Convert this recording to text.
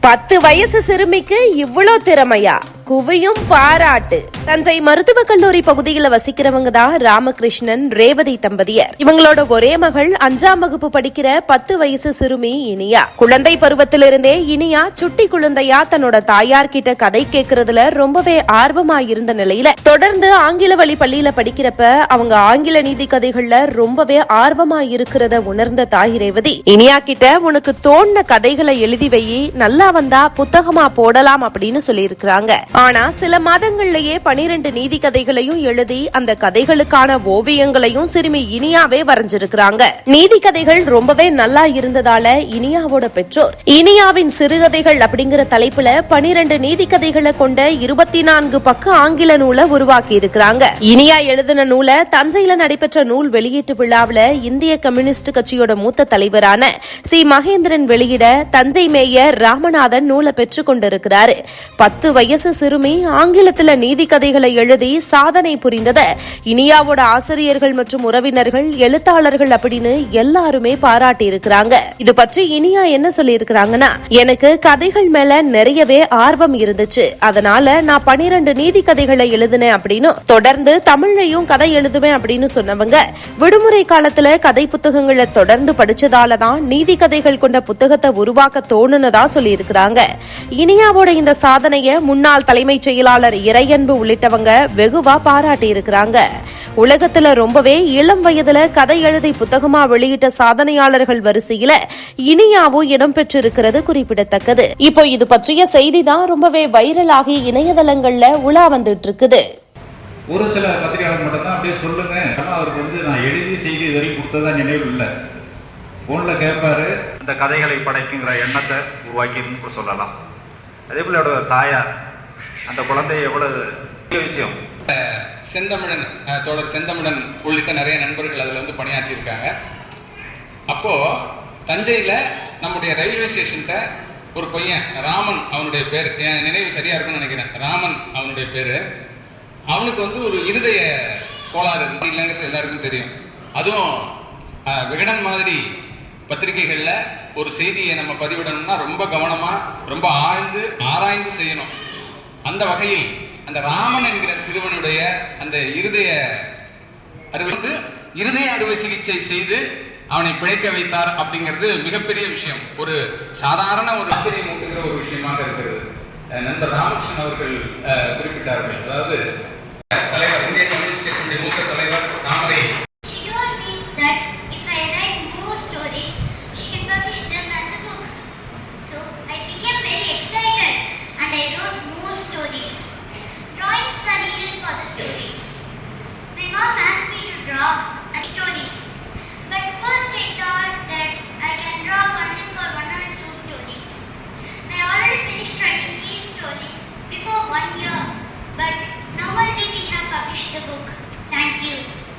பத்து வயசு சிறுமிக்கு இவ்வளோ திறமையா? குவியும் பாராட்டு. தஞ்சை மருத்துவக் கல்லூரி பகுதியில் வசிக்கிறவங்க தான் ராமகிருஷ்ணன் ரேவதி தம்பதியர். இவங்களோட ஒரே மகள் அஞ்சாம் வகுப்பு படிக்கிற பத்து வயசு சிறுமி இனியா. குழந்தை பருவத்திலிருந்தே இனியா சுட்டி குழந்தையா தன்னோட தாயார் கிட்ட கதை கேட்கறதுல ரொம்பவே ஆர்வமா இருந்த நிலையில தொடர்ந்து ஆங்கில வழி பள்ளியில படிக்கிறப்ப அவங்க ஆங்கில நீதி கதைகள்ல ரொம்பவே ஆர்வமா இருக்கிறத உணர்ந்த தாய் ரேவதி இனியா கிட்ட உனக்கு தோணுன கதைகளை எழுதி வை நல்லா வந்தா புத்தகமா போடலாம் அப்படின்னு சொல்லியிருக்கிறாங்க. ஆனா சில மாதங்கள்லயே பனிரெண்டு நீதி கதைகளையும் எழுதி அந்த கதைகளுக்கான ஓவியங்களையும் சிறுமி இனியாவே வரைஞ்சிருக்கிறாங்க. நீதி கதைகள் ரொம்பவே நல்லா இருந்ததால இனியாவோட பெற்றோர். இனியாவின் சிறுகதைகள் அப்படிங்கிற தலைப்புல பனிரெண்டு நீதி கதைகளை கொண்ட இருபத்தி நான்கு பக்க ஆங்கில நூலை உருவாக்கி இருக்கிறாங்க இனியா எழுதின நூலை தஞ்சையில நடைபெற்ற நூல் வெளியீட்டு விழாவுல இந்திய கம்யூனிஸ்ட் கட்சியோட மூத்த தலைவரான சி. மகேந்திரன் வெளியிட தஞ்சை மேயர் ராமநாதன் நூலை பெற்றுக் கொண்டிருக்கிறாரு. பத்து வயசு சிறுமி ஆங்கிலத்துல நீதி கதைகளை எழுதி சாதனை புரிந்தத இனியாவோட ஆசிரியர்கள் மற்றும் உறவினர்கள் எழுத்தாளர்கள் அப்படின்னு எல்லாருமே பாராட்டி இருக்கிறாங்க இது பற்றி இனியா என்ன சொல்லி இருக்கிறாங்கன்னா எனக்கு கதைகள் மேல நிறையவே ஆர்வம் இருந்துச்சு. அதனால நான் பனிரெண்டு நீதி கதைகளை எழுதினேன் அப்படின்னு தொடர்ந்து தமிழ்லையும் கதை எழுதுவேன் அப்படின்னு சொன்னவங்க விடுமுறை காலத்துல கதை புத்தகங்களை தொடர்ந்து படிச்சதால தான் நீதி கதைகள் கொண்ட புத்தகத்தை உருவாக்க தோணுனதா சொல்லியிருக்கிறாங்க. இனியாவோட இந்த சாதனைய முன்னாள் தலைமைச் செயலாளர் இறையன்பு உள்ளிட்டவங்க வெகுவா பாராட்டி இருக்கிறாங்க உலகத்துல ரொம்பவே இளம் வயதுல கதை எழுதி புத்தகமா வெளியிட்ட சாதனையாளர்கள் வரிசையில இனியாவும் இடம்பெற்றிருக்கிறது குறிப்பிடத்தக்கது. இப்போ இது பற்றிய செய்தி தான் ரொம்பவே வைரலாகி இணையதளங்கள்ல உலா வந்துட்டு இருக்குது ஒரு சில பத்திரிகையாளர் மட்டும்தான் அப்படியே சொல்லுங்க. ஆனா அவருக்கு வந்து நான் எழுதி செய்தி இது வரைக்கும் கொடுத்ததா நினைவு இல்லை. ஃபோனில் கேட்பாரு இந்த கதைகளை படைக்குங்கிற எண்ணத்தை உருவாக்கின்னு சொல்லலாம். அதே போல அவரோட தாயார் அந்த குழந்தை எவ்வளவு விஷயம்? செந்தமிழன் தோழர் செந்தமிழன் உள்ளிட்ட நிறைய நண்பர்கள் அதில் வந்து பணியாற்றியிருக்காங்க. அப்போது தஞ்சையில் நம்முடைய ரயில்வே ஸ்டேஷன்கிட்ட ஒரு பையன் ராமன் அவனுடைய பேர். என் நினைவு சரியாக இருக்கும்னு நினைக்கிறேன். ராமன் அவனுடைய பேர். அவனுக்கு வந்து ஒரு இருதய கோளாறு இல்லைங்கிறது எல்லாருக்கும் தெரியும். அதுவும் விகடன் மாதிரி பத்திரிகைகளில் ஒரு செய்தியை நம்ம பதிவிடணும்னா ரொம்ப கவனமாக ரொம்ப ஆழ்ந்து ஆராய்ந்து செய்யணும். அந்த வகையில் அந்த ராமன் என்கிற சிறுவனுடைய அந்த இருதய அறுவை வந்து இருதய அறுவை சிகிச்சை செய்து அவனை பிழைக்க வைத்தார் அப்படிங்கிறது மிகப்பெரிய விஷயம். ஒரு சாதாரண ஒரு ஆச்சரியம் ஊட்டுகிற ஒரு விஷயமாக இருக்கிறது. நண்பர் ராமகிருஷ்ணன் அவர்கள் குறிப்பிட்டார்கள். அதாவது stories. My mom asked me to draw stories. But first I thought that I can draw only for one or two stories. I already finished writing these stories before one year. But now only we have published the book. Thank you.